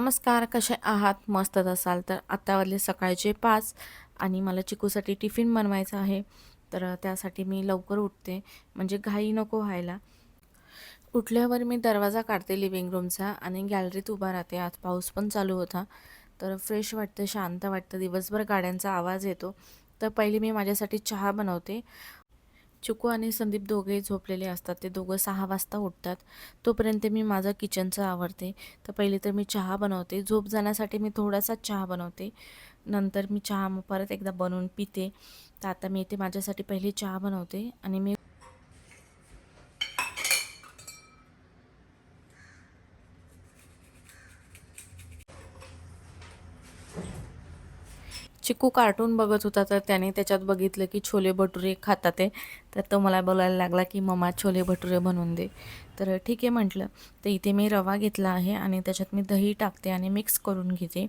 नमस्कार कसे आहात? मस्तच असाल तर आत्ता वाजले सकाळचे पाच आणि मला चिकूसाठी टिफिन बनवायचा आहे. तर त्यासाठी मी लवकर उठते. म्हणजे घाई नको व्हायला. उठल्यावर मी दरवाजा काढते लिव्हिंग रूमचा आणि गॅलरीत उभा राहते. आज पाऊस पण चालू होता. तर फ्रेश वाटतं शांत वाटतं. दिवसभर गाड्यांचा आवाज येतो. तर पहिली मी माझ्यासाठी चहा बनवते. चिकू आणि संदीप दोघेही झोपलेले असतात. ते दोघं सहा वाजता उठतात. तोपर्यंत मी माझं किचनचं आवडते तर पहिले तर मी चहा बनवते. झोप जाण्यासाठी मी थोडासा चहा बनवते. नंतर मी चहा परत एकदा बनवून पिते. तर आता मी इथे माझ्यासाठी पहिले चहा बनवते आणि मी चिकू कार्टून बघत होता तर त्याने त्याच्यात बघितलं की छोले भटुरे खाता ते. तर तो मला बोलायला लागला की मम्मा छोले भटुरे बनवून दे. तर ठीक आहे म्हटलं. तर इथे मी रवा घेतला आहे आणि त्याच्यात मी दही टाकते आणि मिक्स करून घेते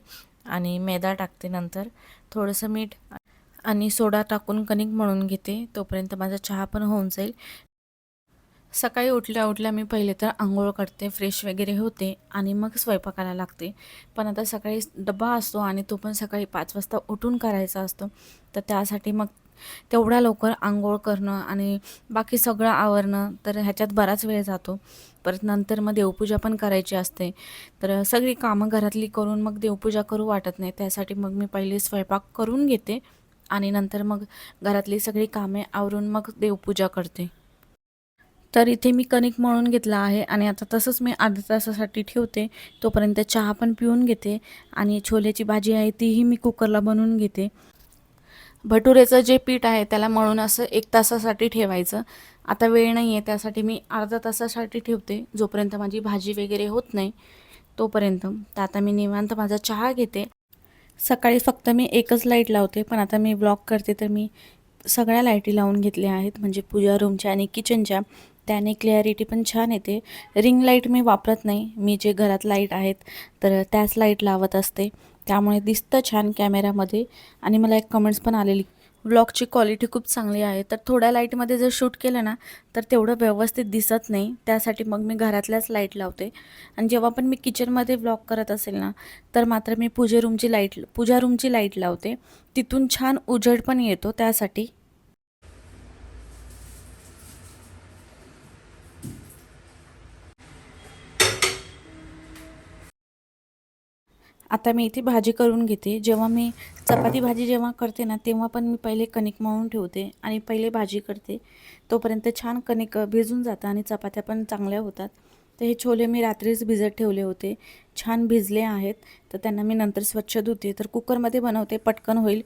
आणि मैदा टाकते नंतर. थोडंसं मीठ आणि सोडा टाकून कणिक म्हणून घेते तोपर्यंत माझा चहा पण होऊन जाईल. सकाळी उठल्या उठल्या मी पहिले तर आंघोळ करते फ्रेश वगैरे होते आणि मग स्वयंपाकाला लागते. पण आता सकाळी डबा असतो आणि तो पण सकाळी पाच वाजता उठून करायचा असतो. तर त्यासाठी मग तेवढ्या लवकर आंघोळ करणं आणि बाकी सगळं आवरणं तर ह्याच्यात बराच वेळ जातो. परत नंतर मग देवपूजा पण करायची असते. तर सगळी कामं घरातली करून मग देवपूजा करू वाटत नाही. त्यासाठी मग मी पहिले स्वयंपाक करून घेते आणि नंतर मग घरातली सगळी कामे आवरून मग देवपूजा करते. तर इथे मी कणिक मळून घेतला आहे आणि आता तसंच मी अर्ध्या तासासाठी ठेवते. तोपर्यंत चहा पण पिऊन घेते आणि छोल्याची भाजी आहे तीही मी कुकरला बनवून घेते. भटुरेचं जे पीठ आहे त्याला मळून असं एक तासासाठी ठेवायचं. आता वेळ नाही आहे त्यासाठी मी अर्धा तासासाठी ठेवते जोपर्यंत माझी भाजी वगैरे होत नाही तोपर्यंत. तर आता मी निवांत माझा चहा घेते. सकाळी फक्त मी एकच लाइट लावते पण आता मी ब्लॉक करते तर मी सगळ्या लाईटी लावून घेतल्या आहेत म्हणजे पूजा रूमच्या आणि किचनच्या. त्याने क्लियारिटी पण छान येते. रिंग लाइट मी वापरत नाही. मी जे घरात लाइट आहेत तर त्याच लाइट लावत असते. त्यामुळे दिसतं छान कॅमेऱ्यामध्ये आणि मला एक कमेंट्स पण आलेली. व्लॉगची क्वालिटी खूप चांगली आहे. तर थोड्या लाईटमध्ये जर शूट केलं ना तर तेवढं व्यवस्थित दिसत नाही. त्यासाठी मग मी घरातल्याच लाइट लावते. आणि जेव्हा पण मी किचनमध्ये व्लॉग करत असेल ना तर मात्र मी पूजे रूमची लाइट पूजा रूमची लाइट लावते. तिथून छान उजेड पण येतो त्यासाठी. आता मी इथे भाजी करून घेते. जेव्हा मी चपाती भाजी जेव्हा करते ना तेव्हा पण मी पहिले कणिक मळून ठेवते आणि पहिले भाजी करते. तोपर्यंत छान कणिक भिजून जातं आणि चपात्या पण चांगल्या होतात. तर हे छोले मी रात्रीच भिजत ठेवले होते. छान भिजले आहेत. तर त्यांना मी नंतर स्वच्छ धुते. तर कुकरमध्ये बनवते पटकन होईल.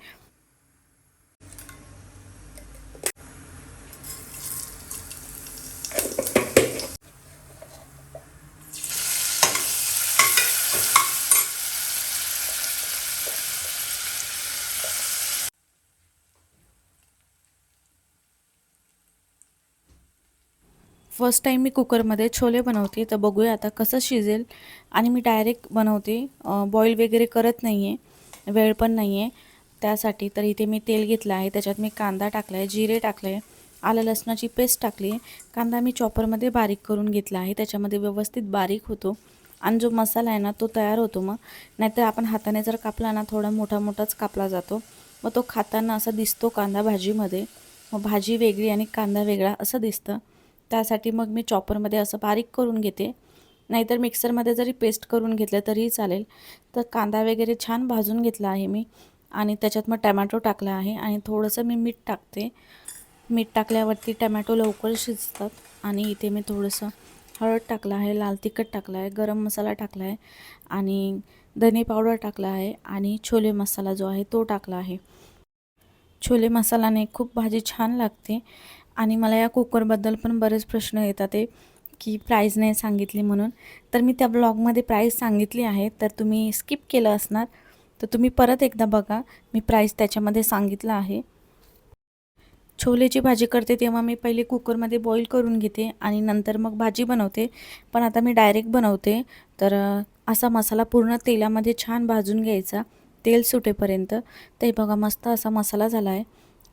फर्स्ट टाईम मी कुकरमध्ये छोले बनवते तर बघूया आता कसं शिजेल. आणि मी डायरेक्ट बनवते. बॉईल वगैरे करत नाही आहे वेळ पण नाही आहे त्यासाठी तर इथे मी तेल घेतलं आहे. त्याच्यात मी कांदा टाकला आहे जिरे टाकले आहे आलं लसणाची पेस्ट टाकली आहे. कांदा मी चॉपरमध्ये बारीक करून घेतला आहे. त्याच्यामध्ये व्यवस्थित बारीक होतो. आणि जो मसाला आहे ना तो तयार होतो मग. नाहीतर आपण हाताने जर कापला ना थोडा मोठा मोठाच कापला जातो. मग तो खाताना असा दिसतो कांदा भाजीमध्ये. मग भाजी वेगळी आणि कांदा वेगळा असं दिसतं. त्यासाठी मग मी चॉपरमध्ये असं बारीक करून घेते. नाहीतर मिक्सरमध्ये जरी पेस्ट करून घेतलं तरीही चालेल. तर कांदा वगैरे छान भाजून घेतला आहे मी आणि त्याच्यात मग टमॅटो टाकला आहे आणि थोडंसं मी मीठ टाकते. मीठ टाकल्यावरती टमॅटो लवकर शिजतात आणि इथे मी थोडंसं हळद टाकलं आहे लाल तिखट टाकलं आहे गरम मसाला टाकला आहे आणि धने पावडर टाकला आहे आणि छोले मसाला जो आहे तो टाकला आहे. छोले मसाल्याने खूप भाजी छान लागते आणि मला या कुकरबद्दल पण बरेच प्रश्न येतात ते की प्राईज नाही सांगितली म्हणून. तर मी त्या ब्लॉगमध्ये प्राईस सांगितली आहे तर तुम्ही स्किप केलं असणार. तर तुम्ही परत एकदा बघा मी प्राईस त्याच्यामध्ये सांगितलं आहे. छोलेची भाजी करते तेव्हा मी पहिले कुकरमध्ये बॉईल करून घेते आणि नंतर मग भाजी बनवते. पण आता मी डायरेक्ट बनवते तर असा मसाला पूर्ण तेलामध्ये छान भाजून घ्यायचा तेल सुटेपर्यंत. ते बघा मस्त असा मसाला झाला आहे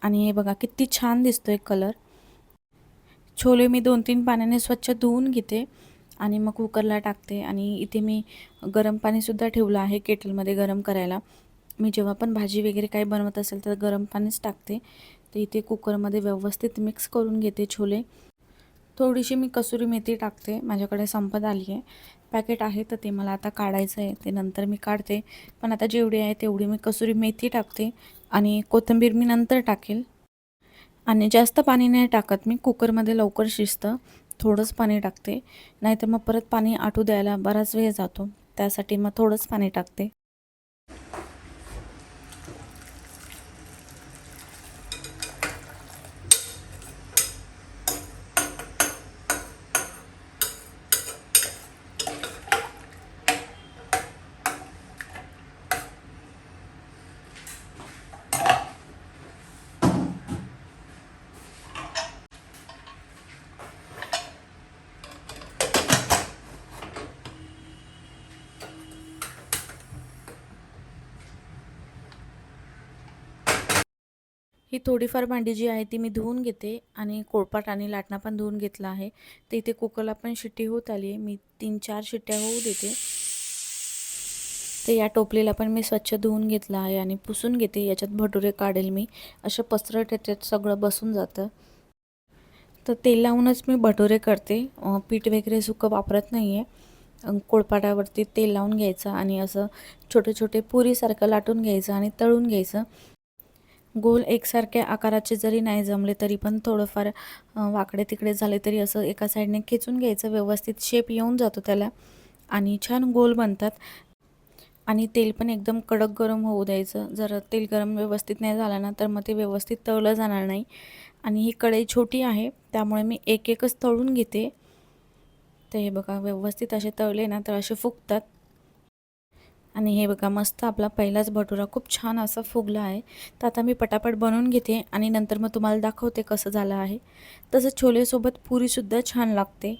आणि हे बघा किती छान दिसतो आहे कलर छोले मी दोन तीन पाण्याने स्वच्छ धुवून घेते आणि मग कुकरला टाकते. आणि इथे मी गरम पाणीसुद्धा ठेवलं आहे केटलमध्ये गरम करायला. मी जेव्हा पण भाजी वगैरे काही बनवत असेल तर गरम पाणीच टाकते. तर इथे कुकरमध्ये व्यवस्थित मिक्स करून घेते छोले. थोडीशी मी कसुरी मेथी टाकते. माझ्याकडे संपत आली आहे. पॅकेट आहे तर ते मला आता काढायचं आहे. ते नंतर मी काढते. पण आता जेवढी आहे तेवढी मी कसुरी मेथी टाकते. आणि कोथिंबीर मी नंतर टाकेल. आणि जास्त पाणी नाही टाकत. मी कुकरमध्ये लवकर शिजतं. थोडंच पाणी टाकते. नाहीतर मग परत पाणी आटू द्यायला बराच वेळ जातो. त्यासाठी मग थोडंच पाणी टाकते. ही थोडीफार भांडी जी आहे ती मी धुवून घेते आणि कोळपाट आणि लाटणा पण धुवून घेतला आहे. तर इथे कुकरला पण शिट्टी होत आली आहे. मी तीन चार शिट्ट्या होऊ देते. तर या टोपलीला पण मी स्वच्छ धुवून घेतलं आहे आणि पुसून घेते. याच्यात भटुरे काढेल मी. असं पसरट याच्यात सगळं बसून जातं. तर तेल लावूनच मी भटुरे करते. पीठ वगैरे सुकं वापरत नाही आहे कोळपाटावरती तेल लावून घ्यायचं आणि असं छोटे छोटे पुरीसारखं लाटून घ्यायचं आणि तळून घ्यायचं. गोल एकसारख्या आकाराचे जरी नाही जमले तरी पण थोडंफार वाकडे तिकडे झाले तरी असं एका साईडने खेचून घ्यायचं व्यवस्थित शेप येऊन जातो त्याला. आणि छान गोल बनतात. आणि तेल पण एकदम कडक गरम होऊ द्यायचं. जर तेल गरम व्यवस्थित नाही झालं ना तर मग ते व्यवस्थित तळलं जाणार नाही. आणि ही कढई छोटी आहे त्यामुळे मी एक एकच तळून घेते. तर हे बघा व्यवस्थित असे तळले ना तर असे फुगतात. आणि हे बघा मस्त आपला पहिलाच भटुरा खूप छान असा फुगला आहे. तर आता मी पटापट बनवून घेते आणि नंतर मग तुम्हाला दाखवते कसं झालं आहे. तसं छोलेसोबत पुरीसुद्धा छान लागते.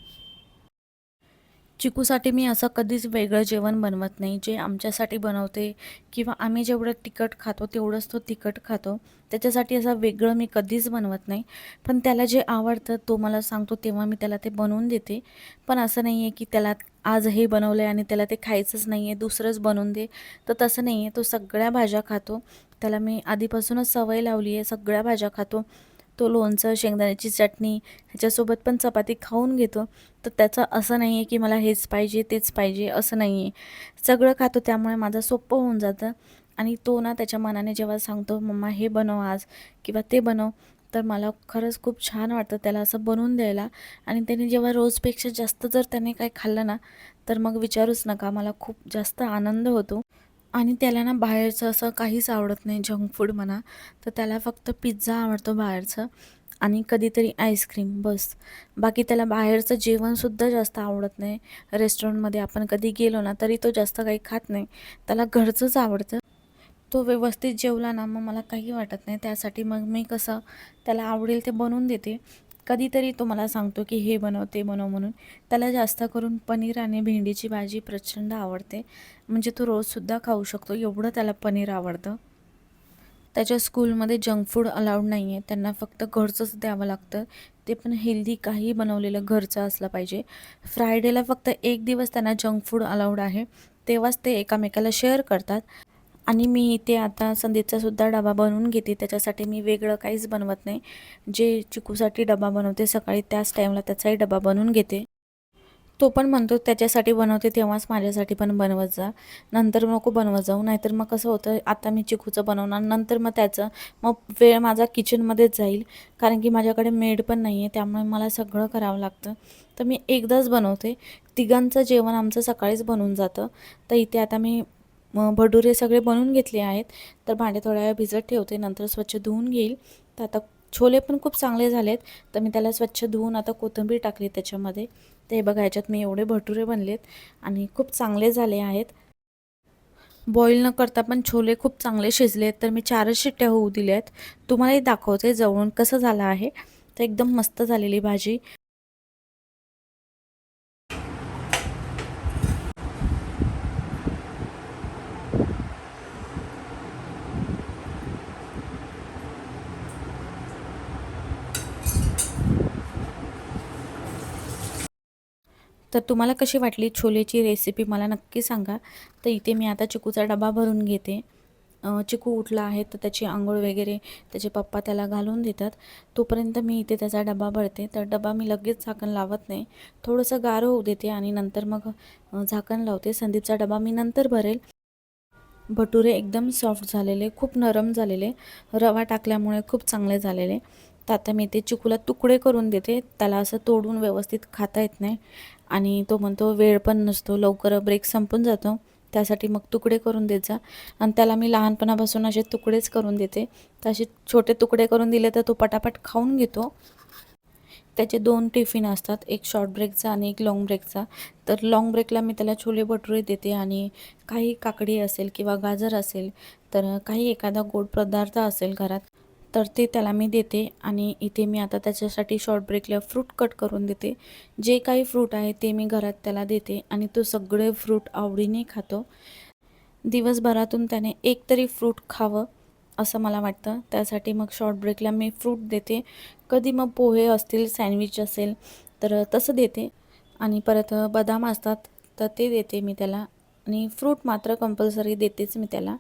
चिकूसाठी मी असं कधीच वेगळं जेवण बनवत नाही. जे आमच्यासाठी बनवते किंवा आम्ही जेवढं तिखट खातो तेवढंच तो तिखट खातो. त्याच्यासाठी असं वेगळं मी कधीच बनवत नाही. पण त्याला जे आवडतं तो मला सांगतो तेव्हा मी त्याला ते बनवून देते. पण असं नाही आहे की त्याला आज हे बनवलं आहे आणि त्याला ते खायचंच नाही आहे दुसरंच बनवून दे. तर तसं नाही आहे तो सगळ्या भाज्या खातो. त्याला मी आधीपासूनच सवय लावली आहे सगळ्या भाज्या खातो. तो लोणचं शेंगदाण्याची चटणी ह्याच्यासोबत पण चपाती खाऊन घेतो. तर त्याचं असं नाही आहे की मला हेच पाहिजे तेच पाहिजे असं नाही आहे सगळं खातो त्यामुळे माझं सोपं होऊन जातं. आणि तो ना त्याच्या मनाने जेव्हा सांगतो मम्मा हे बनव आज किंवा ते बनव तर मला खरंच खूप छान वाटतं त्याला असं बनवून द्यायला. आणि त्याने जेव्हा रोजपेक्षा जास्त जर त्याने काय खाल्लं ना तर मग विचारूच नका मला खूप जास्त आनंद होतो. आणि त्याला ना बाहेरचं असं काहीच आवडत नाही जंक फूड म्हणा. तर त्याला फक्त पिझ्झा आवडतो बाहेरचं आणि कधीतरी आईस्क्रीम बस. बाकी त्याला बाहेरचं जेवणसुद्धा जास्त आवडत नाही. रेस्टॉरंटमध्ये आपण कधी गेलो ना तरी तो जास्त काही खात नाही. त्याला घरचंच आवडतं. तो व्यवस्थित जेवला ना मग मला काही वाटत नाही. त्यासाठी मग मी कसं त्याला आवडेल ते बनवून देते. कधीतरी तो मला सांगतो की हे बनव ते बनव म्हणून. त्याला जास्त करून पनीर आणि भेंडीची भाजी प्रचंड आवडते. म्हणजे तो रोजसुद्धा खाऊ शकतो. एवढं त्याला पनीर आवडतं. त्याच्या स्कूलमध्ये जंक फूड अलाउड नाही आहे त्यांना फक्त घरचंच द्यावं लागतं. ते पण हेल्दी काही बनवलेलं घरचं असलं पाहिजे. फ्रायडेला फक्त एक दिवस त्यांना जंक फूड अलाउड आहे. तेव्हाच ते एकामेकाला शेअर करतात. आणि मी इथे आता संदीपचा सुद्धा डबा बनवून घेते. त्याच्यासाठी मी वेगळं काहीच बनवत नाही. जे चिकूसाठी डबा बनवते सकाळी त्याच टाईमला त्याचाही डबा बनवून घेते. तो पण म्हणतो त्याच्यासाठी बनवते तेव्हाच माझ्यासाठी पण बनवत जा. नंतर नको बनवत जाऊ. नाहीतर मग कसं होतं आता मी चिकूचं बनवणार. नंतर मग त्याचं मग वेळ माझा किचनमध्येच जाईल. कारण की माझ्याकडे मेड पण नाही आहे त्यामुळे मला सगळं करावं लागतं. तर मी एकदाच बनवते. तिघांचं जेवण आमचं सकाळीच बनून जातं. तर इथे आता मी मग भटुरे सगळे बनवून घेतले आहेत. तर भांडे थोड्या वेळ भिजत ठेवते नंतर स्वच्छ धुवून घेईल. तर आता छोले पण खूप चांगले झालेत. तर मी त्याला स्वच्छ धुवून आता कोथिंबीर टाकली त्याच्यामध्ये. ते बघा ह्याच्यात मी एवढे भटुरे बनलेत आणि खूप चांगले झाले आहेत. बॉईल न करता पण छोले खूप चांगले शिजले आहेत तर मी चारच शिट्ट्या होऊ दिल्या आहेत तुम्हालाही दाखवते जवळून कसं झालं आहे. तर एकदम मस्त झालेली भाजी. तर तुम्हाला कशी वाटली छोलेची रेसिपी मला नक्की सांगा. तर इथे मी आता चिकूचा डबा भरून घेते. चिकू उठला आहे तर त्याची आंघोळ वगैरे त्याचे पप्पा त्याला घालून देतात. तोपर्यंत मी इथे त्याचा डबा भरते. तर डबा मी लगेच झाकण लावत नाही. थोडंसं गारं होऊ देते आणि नंतर मग झाकण लावते. संदीपचा डबा मी नंतर भरेल. भटुरे एकदम सॉफ्ट झालेले खूप नरम झालेले. रवा टाकल्यामुळे खूप चांगले झालेले. तर आता मी ते चिकूला तुकडे करून देते. त्याला असं तोडून व्यवस्थित खाता येत नाही. आणि तो म्हणतो वेळ पण नसतो लवकर ब्रेक संपून जातो. त्यासाठी मग तुकडे करून देत जा. आणि त्याला मी लहानपणापासून असे तुकडेच करून देते. तर असे छोटे तुकडे करून दिले तर तो पटापट खाऊन घेतो. त्याचे दोन टिफिन असतात एक शॉर्ट ब्रेकचा आणि एक लाँग ब्रेकचा तर लाँग ब्रेकला मी त्याला छोले भटुरे देते आणि काही काकडी असेल किंवा गाजर असेल तर काही एखादा गोड पदार्थ असेल घरात तर ते त्याला मी देते आणि इथे मी आता त्याच्यासाठी शॉर्ट ब्रेकला फ्रूट कट करून देते. जे काही फ्रूट आहे ते मी घरात त्याला देते आणि तो सगळे फ्रूट आवडीने खातो. दिवसभरातून त्याने एक तरी फ्रूट खावं असं मला वाटतं. त्यासाठी मग शॉर्ट ब्रेकला मी फ्रूट देते. कधी मग पोहे असतील सँडविच असेल तर तसं देते. आणि परत बदाम असतात तर ते देते मी त्याला. आणि फ्रूट मात्र कंपल्सरी देतेच मी त्याला.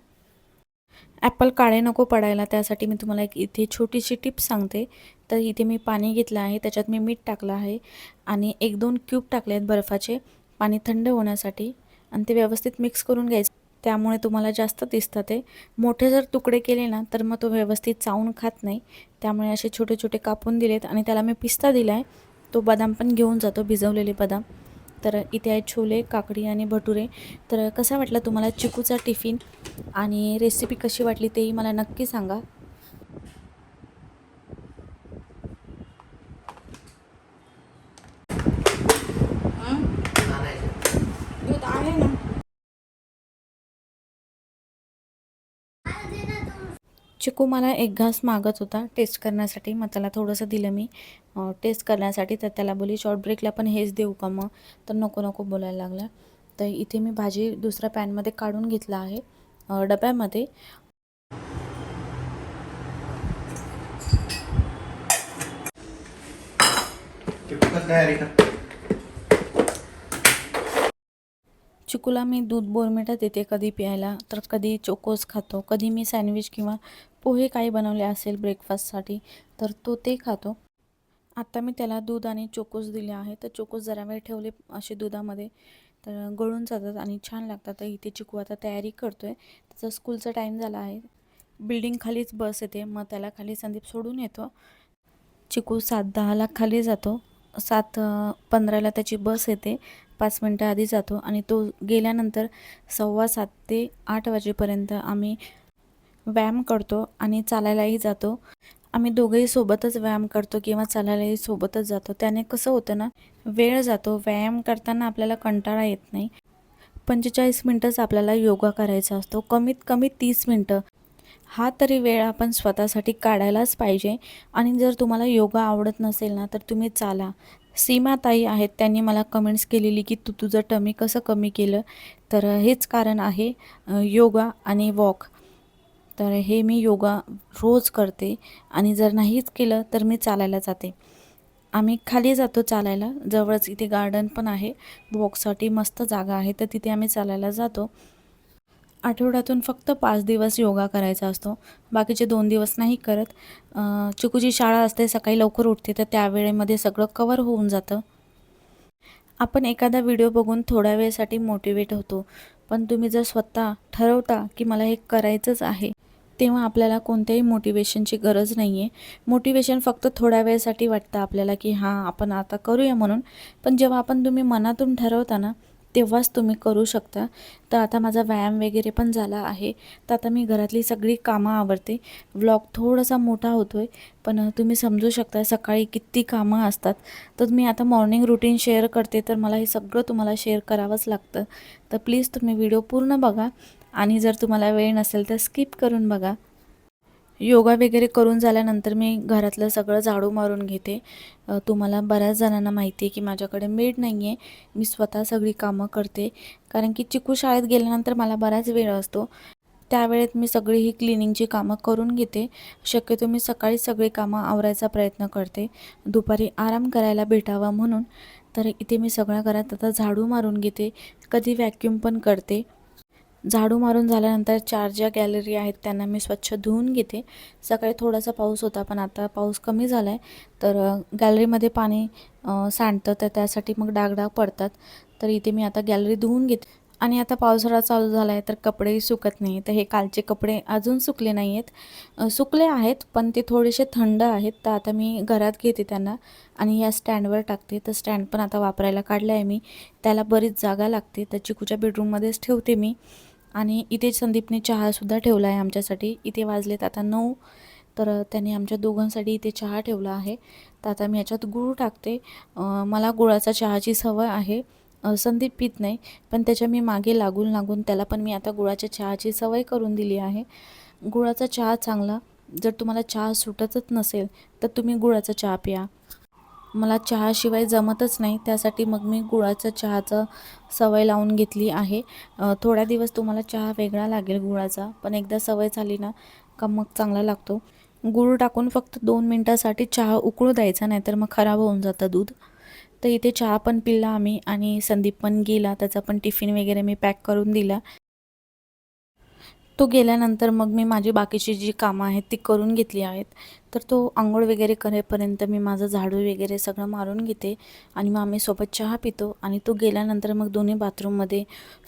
ॲपल काळे नको पडायला त्यासाठी मी तुम्हाला एक इथे छोटीशी टिप सांगते. तर इथे मी पाणी घेतलं आहे त्याच्यात मी मीठ टाकलं आहे आणि एक दोन क्यूब टाकले आहेत बर्फाचे पाणी थंड होण्यासाठी आणि ते व्यवस्थित मिक्स करून घ्यायचं. त्यामुळे तुम्हाला जास्त दिसतं ते. मोठे जर तुकडे केले ना तर मग तो व्यवस्थित चावून खात नाही. त्यामुळे असे छोटे छोटे कापून दिलेत आणि त्याला मी पिस्ता दिला आहे तो बदाम पण घेऊन जातो भिजवलेले बदाम. तर इथे आहेत छोले काकडी आणि भटुरे. तर कसा वाटला तुम्हाला चिकूचा टिफिन आणि रेसिपी कशी वाटली तेही मला नक्की सांगा दूध आहे ना चिकू मला एक घास मागत होता टेस्ट करण्यासाठी मग त्याला थोडंसं दिलं मी. टेस्ट करण्यासाठी तर त्याला बोली शॉर्ट ब्रेकला पण हेच देऊ का मग? तर नको नको बोलायला लागला. तर इथे मी भाजी दुसऱ्या पॅनमध्ये काढून घेतला आहे डब्यामध्ये. चिकूला मी दूध बोरमिटा देते कधी प्यायला तर कधी चोकोस खातो कधी मी सँडविच किंवा पोहे काही बनवले असेल ब्रेकफास्टसाठी तर तो ते खातो. आत्ता मी त्याला दूध आणि चोकोस दिले आहे. तर चोकोस जरा वेळ ठेवले असे दुधामध्ये. तर गळून जातात आणि छान लागतात. तर इथे चिकू आता तयारी करतो आहे त्याचा स्कूलचा टाईम झाला आहे. बिल्डिंग खालीच बस येते. मग त्याला खाली संदीप सोडून येतो. चिकू सात दहाला खाली जातो. सात पंधराला त्याची बस येते. पाच मिनटं आधी जातो. आणि तो गेल्यानंतर सव्वा सात ते आठ वाजेपर्यंत आम्ही व्यायाम करतो आणि चालायलाही जातो. आम्ही दोघंही सोबतच व्यायाम करतो किंवा चालायलाही सोबतच जातो. त्याने कसं होतं ना वेळ जातो. व्यायाम करताना आपल्याला कंटाळा येत नाही. पंचेचाळीस मिनटंच आपल्याला योगा करायचा असतो. कमीत कमी तीस मिनटं. हा तरी वेळ आपण स्वतःसाठी काढायलाच पाहिजे. आणि जर तुम्हाला योगा आवडत नसेल ना तर तुम्ही चाला. सीमाताई आहेत. त्यांनी मला कमेंट्स केलेली की तू तुझं टमी कसं कमी केलं? तर हेच कारण आहे योगा आणि वॉक तर हे मी योगा रोज करते आणि जर नाहीच केलं तर मी चालायला जाते. आम्ही खाली जातो चालायला जवळच इथे गार्डन पण आहे. वॉकसाठी मस्त जागा आहे तर तिथे आम्ही चालायला जातो. आठवड्यातून फक्त पाच दिवस योगा करायचा असतो. बाकीचे दोन दिवस नाही करत. चिकूची शाळा असते सकाळी लवकर उठते तर त्यावेळेमध्ये सगळं कवर होऊन जातं. आपण एखादा व्हिडिओ बघून थोड्या वेळसाठी मोटिवेट होतो. पण तुम्ही जर स्वतः ठरवता की मला हे करायचंच आहे तेव्हा आपल्याला कोणत्याही मोटिवेशनची गरज नाही आहे मोटिवेशन फक्त थोड्या वेळेसाठी वाटतं आपल्याला की हां आपण आता करूया म्हणून. पण जेव्हा आपण तुम्ही मनातून ठरवता ना तेव्हाच तुम्ही करू शकता. तर आता माझा व्यायाम वगैरे पण झाला आहे. तर आता मी घरातली सगळी कामं आवडते व्लॉग थोडासा मोठा होतो आहे पण तुम्ही समजू शकता सकाळी किती कामं असतात. तर मी आता मॉर्निंग रुटीन शेअर करते तर मला हे सगळं तुम्हाला शेअर करावंच लागतं. तर प्लीज तुम्ही व्हिडिओ पूर्ण बघा. आणि जर तुम्हाला वेळ नसेल तर स्किप करून बघा. योगा वगैरे करून झाल्यानंतर मी घरातलं सगळं झाडू मारून घेते. तुम्हाला बऱ्याच जणांना माहिती आहे की माझ्याकडे मेड नाही आहे मी स्वतः सगळी कामं करते. कारण की चिकू शाळेत गेल्यानंतर मला बराच वेळ असतो. त्यावेळेत मी सगळी ही क्लिनिंगची कामं करून घेते. शक्यतो मी सकाळी सगळी कामं आवरायचा प्रयत्न करते. दुपारी आराम करायला भेटावा म्हणून. तर इथे मी सगळ्या घरात आता झाडू मारून घेते. कधी व्हॅक्यूम पण करते. झाडू मारून झाल्यानंतर चार ज्या गॅलरी आहेत त्यांना मी स्वच्छ धुवून घेते. सकाळी थोडासा पाऊस होता पण आता पाऊस कमी झाला आहे तर गॅलरीमध्ये पाणी सांडतं तर त्यासाठी मग डागडाग पडतात. तर इथे मी आता गॅलरी धुवून घेते. आणि आता पावसाळा चालू झाला आहे तर कपडेही सुकत नाही तर हे कालचे कपडे अजून सुकले नाही आहेत सुकले आहेत पण ते थोडेसे थंड आहेत. तर आता मी घरात घेते त्यांना आणि या स्टँडवर टाकते. तर स्टँड पण आता वापरायला काढलं आहे मी. त्याला बरीच जागा लागते. तर चिकूच्या बेडरूममध्येच ठेवते मी. आणि इथे संदीपने चहासुद्धा ठेवला आहे आमच्यासाठी. इथे वाजलेत आता नऊ. तर त्याने आमच्या दोघांसाठी इथे चहा ठेवला आहे. तर आता मी याच्यात गूळ टाकते. मला गुळाचा चहाची सवय आहे. संदीप पित नाही पण त्याच्या मी मागे लागून लागून त्याला पण मी आता गुळाच्या चहाची सवय करून दिली आहे. गुळाचा चहा चांगला. जर तुम्हाला चहा सुटतच नसेल तर तुम्ही गुळाचा चहा प्या. मला चहाशिवाय जमतच नाही. त्यासाठी मग मी गुळाचं चहाचं सवय लावून घेतली आहे. थोड्या दिवस तुम्हाला चहा वेगळा लागेल गुळाचा पण एकदा सवय झाली ना का मग चांगला लागतो. गूळ टाकून फक्त दोन मिनटासाठी चहा उकळू द्यायचा नाहीतर मग खराब होऊन जातं दूध. तर इथे चहा पण पिला आम्ही आणि संदीप पण गेला त्याचा पण टिफिन वगैरे मी पॅक करून दिला. तो गेल्यानंतर मग मी माझी बाकीची जी कामं आहेत ती करून घेतली आहेत. तर तो आंघोळ वगैरे करेपर्यंत मी माझं झाडू वगैरे सगळं मारून घेते आणि मग आम्ही सोबत चहा पितो आणि तो गेल्यानंतर मग दोन्ही बाथरूममध्ये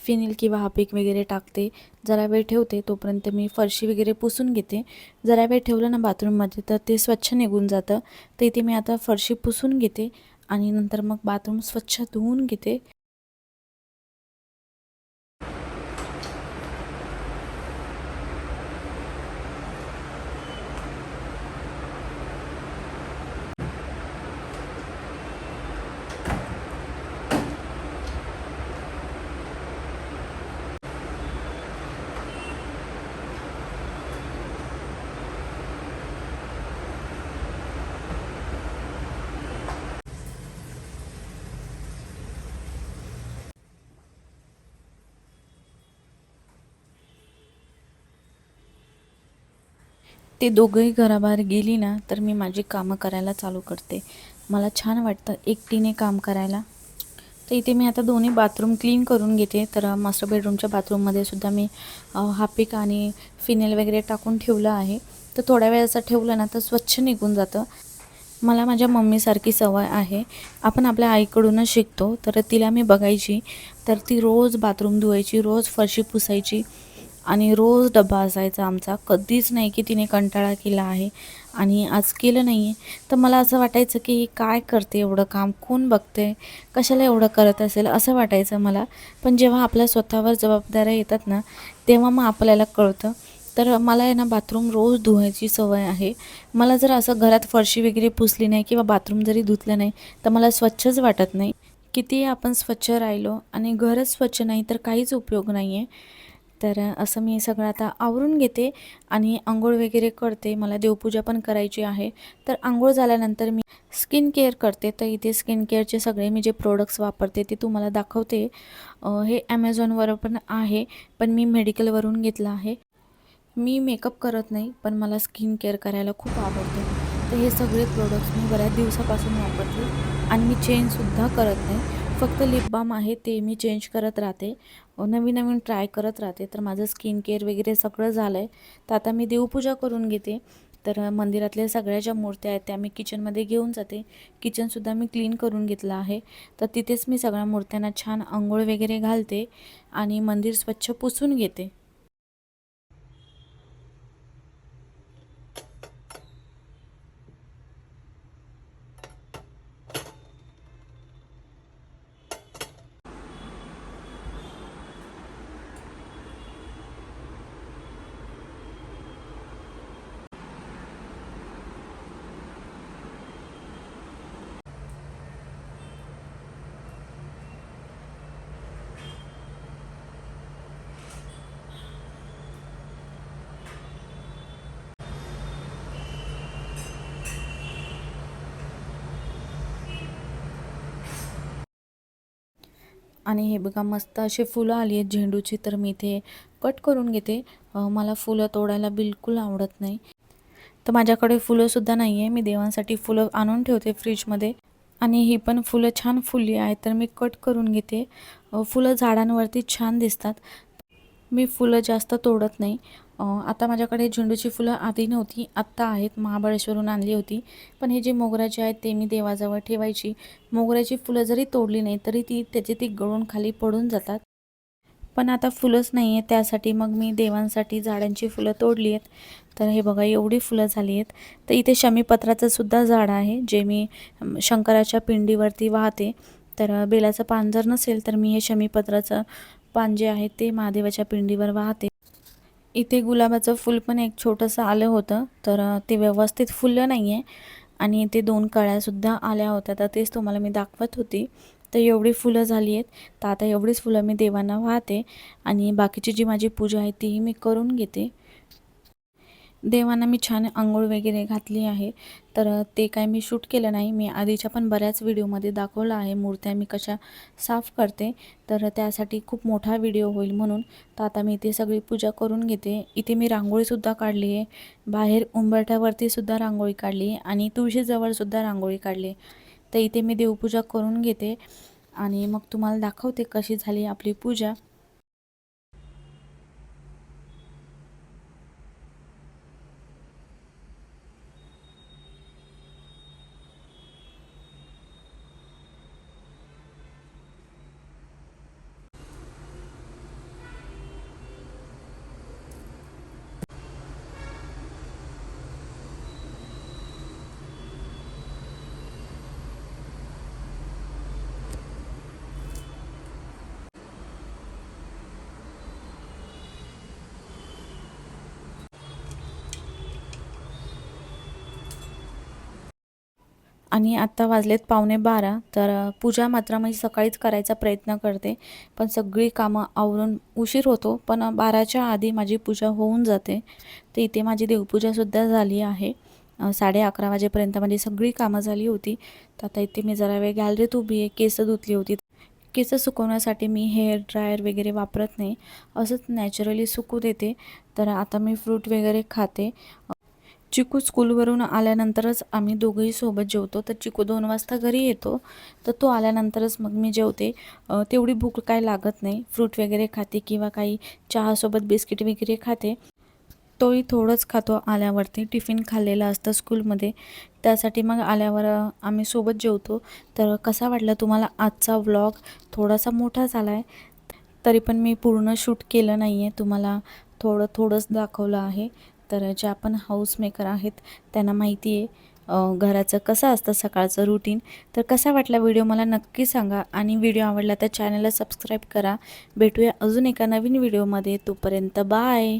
फिनिल किंवा हापिक वगैरे टाकते. जरा वेळ ठेवते तोपर्यंत मी फरशी वगैरे पुसून घेते. जरा वेळ ठेवलं ना बाथरूममध्ये तर ते स्वच्छ निघून जातं. तर इथे मी आता फरशी पुसून घेते आणि नंतर मग बाथरूम स्वच्छ धुवून घेते. ते दोघंही घराबाहेर गेली ना तर मी माझी कामं करायला चालू करते. मला छान वाटतं एकटीने काम करायला. तर इथे मी आता दोन्ही बाथरूम क्लीन करून घेते. तर मास्टर बेडरूमच्या बाथरूममध्ये सुद्धा मी हापिक आणि फिनेल वगैरे टाकून ठेवलं आहे. तर थोड्या वेळाचं ठेवलं ना तर स्वच्छ निघून जातं. मला माझ्या मम्मीसारखी सवय आहे. आपण आपल्या आईकडूनच शिकतो. तर तिला मी बघायची. तर ती रोज बाथरूम धुवायची रोज फरशी पुसायची. आणि रोज डबा असायचा आमचा. कधीच नाही की तिने कंटाळा केला आहे आणि आज केलं नाही आहे तर मला असं वाटायचं की ही काय करते एवढं काम? कोण बघते कशाला एवढं करत असेल? असं वाटायचं मला. पण जेव्हा आपल्या स्वतःवर जबाबदाऱ्या येतात ना तेव्हा मग आपल्याला कळतं. तर मला आहे ना बाथरूम रोज धुवायची सवय आहे. मला जर असं घरात फरशी वगैरे पुसली नाही किंवा बाथरूम जरी धुतलं नाही तर मला स्वच्छच वाटत नाही. कितीही आपण स्वच्छ राहिलो आणि घरच स्वच्छ नाही तर काहीच उपयोग नाही आहे तर असं मी सगळं आता आवरून घेते आणि आंघोळ वगैरे करते. मला देवपूजा पण करायची आहे. तर आंघोळ झाल्यानंतर मी स्किन केअर करते. तर इथे स्किन केअरचे सगळे मी जे प्रोडक्ट्स वापरते ते तुम्हाला दाखवते. हे ॲमेझॉनवर पण आहे पण मी मेडिकलवरून घेतलं आहे. मी मेकअप करत नाही पण मला स्किन केअर करायला खूप आवडते. तर हे सगळे प्रोडक्ट्स मी बऱ्याच दिवसापासून वापरते आणि मी चेंजसुद्धा करत नाही. फक्त लिप बाम आहे ते मी चेंज करत राहते. नवीन नवीन ट्राय करत राहते. तर माझं स्किन केअर वगैरे सगळं झालं आहे तर आता मी देवपूजा करून घेते. तर मंदिरातल्या सगळ्या ज्या मूर्त्या आहेत त्या मी किचनमध्ये घेऊन जाते. किचनसुद्धा मी क्लीन करून घेतलं आहे. तर तिथेच मी सगळ्या मूर्त्यांना छान आंघोळ वगैरे घालते आणि मंदिर स्वच्छ पुसून घेते. आणि हे बघा मस्त असे फुलं आली आहेत झेंडूची तर मी इथे कट करून घेते. मला फुलं तोडायला बिलकुल आवडत नाही. तर माझ्याकडे फुलंसुद्धा नाही आहे. मी देवांसाठी फुलं आणून ठेवते फ्रीजमध्ये. आणि ही पण फुलं छान फुलली आहेत तर मी कट करून घेते. फुलं झाडांवरती छान दिसतात. मी फुलं जास्त तोडत नाही. आता माझ्याकडे झेंडूची फुलं आधी नव्हती आत्ता आहेत महाबळेश्वरून आणली होती. पण हे जे मोगऱ्याचे आहेत ते मी देवाजवळ ठेवायची. मोगऱ्याची फुलं जरी तोडली नाही तरी ती त्याची ती गळून खाली पडून जातात. पण आता फुलंच नाही आहे त्यासाठी मग मी देवांसाठी झाडांची फुलं तोडली आहेत. तर हे बघा एवढी फुलं झाली आहेत. तर इथे शमीपत्राचं सुद्धा झाड आहे जे मी शंकराच्या पिंडीवरती वाहते. तर बेलाचं पान जर नसेल तर मी हे शमीपत्राचं पान जे आहे ते महादेवाच्या पिंडीवर वाहते. इथे गुलाबाचं फूल पण एक छोटंसं आलं होतं तर ते व्यवस्थित फुललं नाही आहे आणि इथे दोन कळ्यासुद्धा आल्या होत्या तर तेच तुम्हाला मी दाखवत होती. तर एवढी फुलं झाली आहेत तर आता एवढीच फुलं मी देवांना वाहते. आणि बाकीची जी माझी पूजा आहे तीही मी करून घेते. देवांना मी छान आंघोळ वगैरे घातली आहे. तर ते काय मी शूट केलं नाही. मी आधीच्या पण बऱ्याच व्हिडिओमध्ये दाखवलं आहे. मूर्त्या मी कशा साफ करते. तर त्यासाठी खूप मोठा व्हिडिओ होईल म्हणून. तर आता मी इथे सगळी पूजा करून घेते. इथे मी रांगोळीसुद्धा काढली आहे. बाहेर उंबरठ्यावरतीसुद्धा रांगोळी काढली आहे आणि तुळशीजवळसुद्धा रांगोळी काढली आहे. तर इथे मी देवपूजा करून घेते. आणि मग तुम्हाला दाखवते कशी झाली आपली पूजा. आणि आत्ता वाजलेत पावणे बारा तर पूजा मात्र मी सकाळीच करायचा प्रयत्न करते. पण सगळी कामं आवरून उशीर होतो पण बाराच्या आधी माझी पूजा होऊन जाते. तर इथे माझी देवपूजासुद्धा झाली आहे. साडे अकरा वाजेपर्यंत माझी सगळी कामं झाली होती. तर आता इथे मी जरा वेळ गॅलरीत उभी आहे केस धुतली होती. केस सुकवण्यासाठी मी हेअर ड्रायर वगैरे वापरत नाही. असंच नॅचरली सुकू देते. तर आता मी फ्रूट वगैरे खाते. चिकू स्कूलवरून आल्यानंतरच आम्ही दोघंही सोबत जेवतो. तर चिकू दोन वाजता घरी येतो. तर तो आल्यानंतरच मग मी जेवते. तेवढी भूक काय लागत नाही. फ्रूट वगैरे खाते किंवा काही चहासोबत बिस्किट वगैरे खाते. तोही थोडंच खातो आल्यावरती. टिफिन खाल्लेलं असतं स्कूलमध्ये. त्यासाठी मग आल्यावर आम्ही सोबत जेवतो. तर कसा वाटला तुम्हाला आजचा व्लॉग? थोडासा मोठा झाला आहे तरी पण मी पूर्ण शूट केलं नाही आहे तुम्हाला थोडं थोडंच दाखवलं आहे. तर ज्या आपण हाऊसमेकर आहेत त्यांना माहिती आहे घराचं कसं असतं सकाळचं रुटीन तर कसा वाटला व्हिडिओ मला नक्की सांगा आणि व्हिडिओ आवडला तर चॅनलला सबस्क्राईब करा. भेटूया अजून एका नवीन व्हिडिओमध्ये तोपर्यंत बाय